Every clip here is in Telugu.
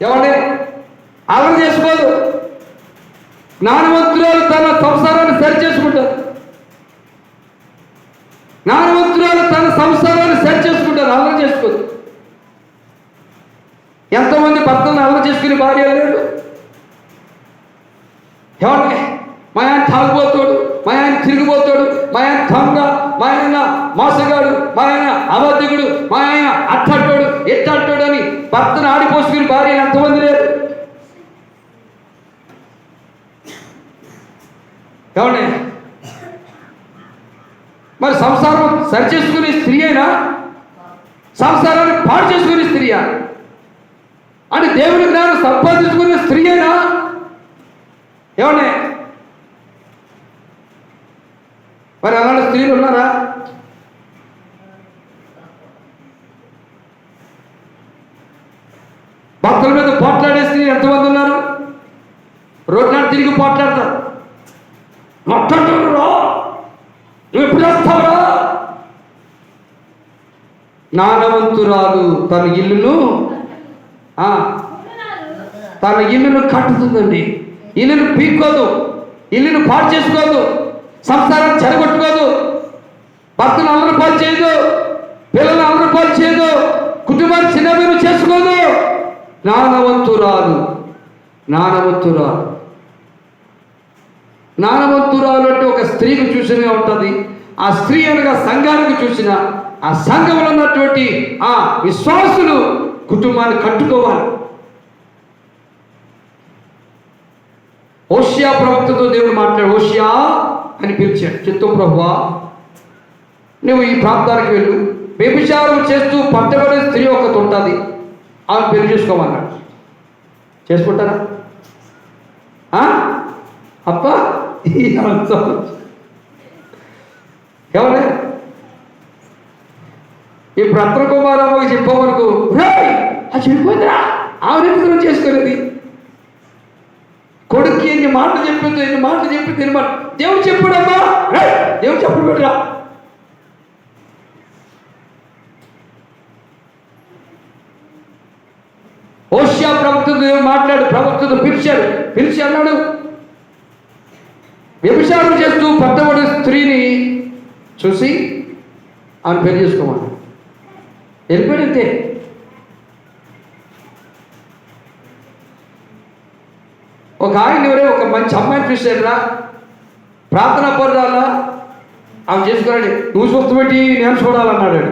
ఎవరిని? అలవ చేసుకోదు. జ్ఞానవంతురాలు తన సంసారాన్ని సరి చేసుకుంటారు జ్ఞానవంతురాలు తన సంసారాన్ని సరి చేసుకుంటారు అలవ చేసుకోదు. ఎంతమంది భర్తలను అలవ చేసుకుని భార్య లేడు. ఏమండి మా ఆయన తాగిపోతాడు మా ఆయన తిరిగిపోతాడు మా ఆయన దొంగ మా ఆయన మోసగాడు మా ఆయన అబద్ధికుడు భర్తను ఆడిపోసుకుని భార్య ఎంతమంది లేరు? ఏమండి? మరి సంసారం సరి చేసుకునే స్త్రీ అయినా సంసారాన్ని పాడు చేసుకునే స్త్రీయా అంటే దేవుని జ్ఞానం సంపాదించుకునే స్త్రీ అయినా? ఏమండి? మరి అలాంటి స్త్రీలు ఉన్నారా? భర్తల మీద పోట్లాడే స్త్రీ ఎంతమంది ఉన్నారు? రోడ్డు తిరిగి పోట్లాడతారు. మొట్టంటారు నువ్వు ఎప్పుడు వస్తావురా నానవంతురాలు తన ఇల్లును తన ఇల్లును కట్టుతుందండి. ఇల్లును పీక్కోదు. ఇల్లును పాడు చేసుకోదు. సంసారాన్ని చెడగొట్టుకోదు భర్తను అందరూ పాలు చేయదు. పిల్లలు అందరూ పాలు చేయదు. కుటుంబాన్ని చిన్నబీరు చేసుకోదు. జ్ఞానవంతురాలు. జ్ఞానవంతురాలు. జ్ఞానవంతురాలు అంటే ఒక స్త్రీకి చూసినే ఉంటుంది. ఆ స్త్రీ అనగా సంఘానికి చూసిన ఆ సంఘంలో ఉన్నటువంటి ఆ విశ్వాసులు కుటుంబాన్ని కట్టుకోవాలి. ఓషియా ప్రవక్తతో దేవుడు మాట్లాడు ఓషియా అని పిలిచాడు. చిత్తం ప్రభువా నువ్వు ఈ ప్రాంతానికి వెళ్ళు. వ్యభిచారం చేస్తూ పట్టబడే స్త్రీ ఒకటి ఉంటుంది. ఆమె పెళ్ళి చేసుకోమన్నాడు. చేసుకుంటారా? ఆ? ఎవరే? ఈ భద్ర కుమారమ్మకి చెప్పమనుకో "రేయ్, అది చెడిపోయిందిరా. ఆమె ఎందుకు చేసుకునేది? కొడుక్కి ఎన్ని మాటలు చెప్పిందో ఎన్ని మాటలు చెప్పింది ఎన్ని మాట దేవుడు చెప్పాడమ్మా. దేవుడు చెప్పుడు పెట్టరా ఓషియా ప్రవక్తతో మాట్లాడు? ప్రవక్తతో పిలిచాడు. పిలిచి అన్నాడు వ్యభిచారం చేస్తూ పట్టబడి స్త్రీని చూసి ఆమె పెళ్ళి చేసుకోమన్నాడు. వెళ్ళిపోయితే ఒక ఆయన ఎవరే ఒక మంచి అమ్మాయిని చూసారా ప్రార్థన పరురాలా ఆమె చేసుకున్నాడు. నువ్వు సొత్తు పెట్టి నేను చూడాలన్నాడు.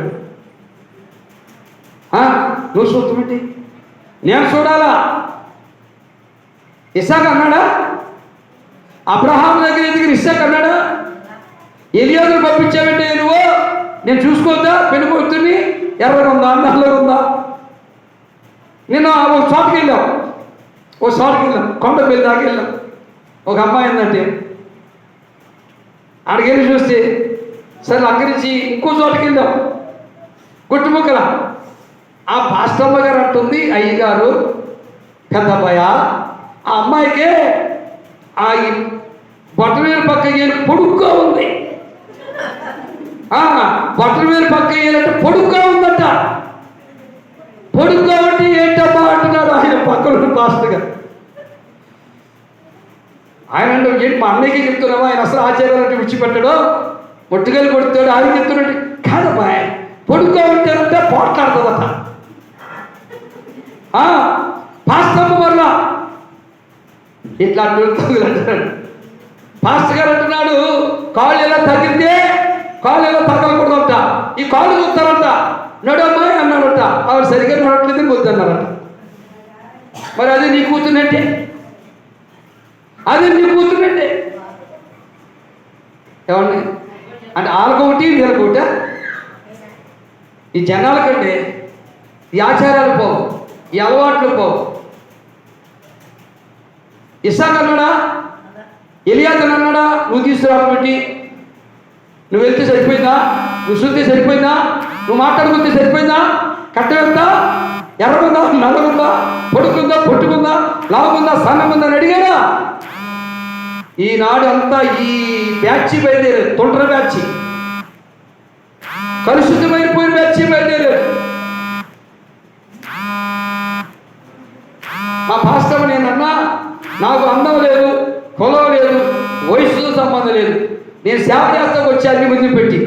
నువ్వు సొత్తు పెట్టి నేను చూడాలా? ఇసాక్ అన్నాడా? అబ్రహాం దగ్గర దగ్గర ఇసాక్ అన్నాడా? ఎలియాదులు పంపించావంటే నువ్వు? నేను చూసుకోద్దా పెను కూతుర్ని ఎర్రగా ఉందా నల్లగా ఉందా నేను ఒక చోటుకి వెళ్ళాం. ఓ చోటుకి వెళ్ళాం. కొండ పెళ్ళి దాకా వెళ్ళాం. ఒక అమ్మాయి ఏంటంటే ఆడికి చూస్తే సరే అక్కడి నుంచి ఇంకో చోటుకి వెళ్ళాం. గుట్టుముక్కల. ఆ పాస్టమ్మ గారు అంటుంది అయ్యగారు పెద్దబ్బాయ ఆ అమ్మాయికే ఆ ఈ పక్క ఏలు పొడుగ్గా ఉంది. ఆ పక్క ఏలంటే పొడుగ్గా ఉందట. పొడుగ్గా ఉంటే ఏంటమ్మా అంటున్నారు ఆయన పక్కన పాస్టర్ గారు. ఆయన అంటే ఏంటి మా అన్నయ్యకి చెప్తున్నావా? ఆయన అసలు ఆచార్యాలు అంటే విడిచిపెట్టాడు? మొట్టుకెళ్ళి కొడుతాడు ఆయన చెప్తున్నాడు కాదమ్మా పొడుగ్గా ఉంటేనంటే పోట్లాడుతుందట పాస్తమ్మ వల్ల. ఇట్లా అంటున్నాడు పాస్టర్ గారు అంటున్నాడు కాళ్ళు ఎలా తగ్గితే కాళ్ళు ఎలా తగ్గకూడదంట ఈ కాళ్ళు చూస్తారంట. నడమ్మాయి అన్నాడంట. ఆవిడ సరిగ్గా నడవట్లేదని వద్దన్నారట మరి అది నీ కూతున్నట్టే అది నీ కూతున్నట్టే ఏమండి? అంటే వాళ్ళకొకటి వీళ్ళకొకట ఈ జనాల కంటే ఈ ఆచారాలు పోవు. ఈ అలవాట్లు పో. ఇసాక్ అన్నాడా? ఎలియాతను అన్నాడా? నువ్వు తీసుకురాబట్టి నువ్వు వెళ్తే సరిపోయిందా? నువ్వు శుద్ధి సరిపోయిందా? నువ్వు మాట్లాడుకుంటే సరిపోయిందా? కట్టెంతా ఎర్రగుందా నల్లగుందా పొడుకుందా పొట్టుకుందా లావుకుందా సన్నగుందా అని అడిగాడా? ఈనాడు అంతా ఈ బ్యాచ్ బయలుదేరారు. తొండ్ర బ్యాచ్. కలుషితమైపోయిన బ్యాచ్ బయలుదేరారు. నాకు అందం లేదు కులం లేదు వయసుతో సంబంధం లేదు. నేను సేవ చేస్తాకు వచ్చి అన్ని వదిలిపెట్టి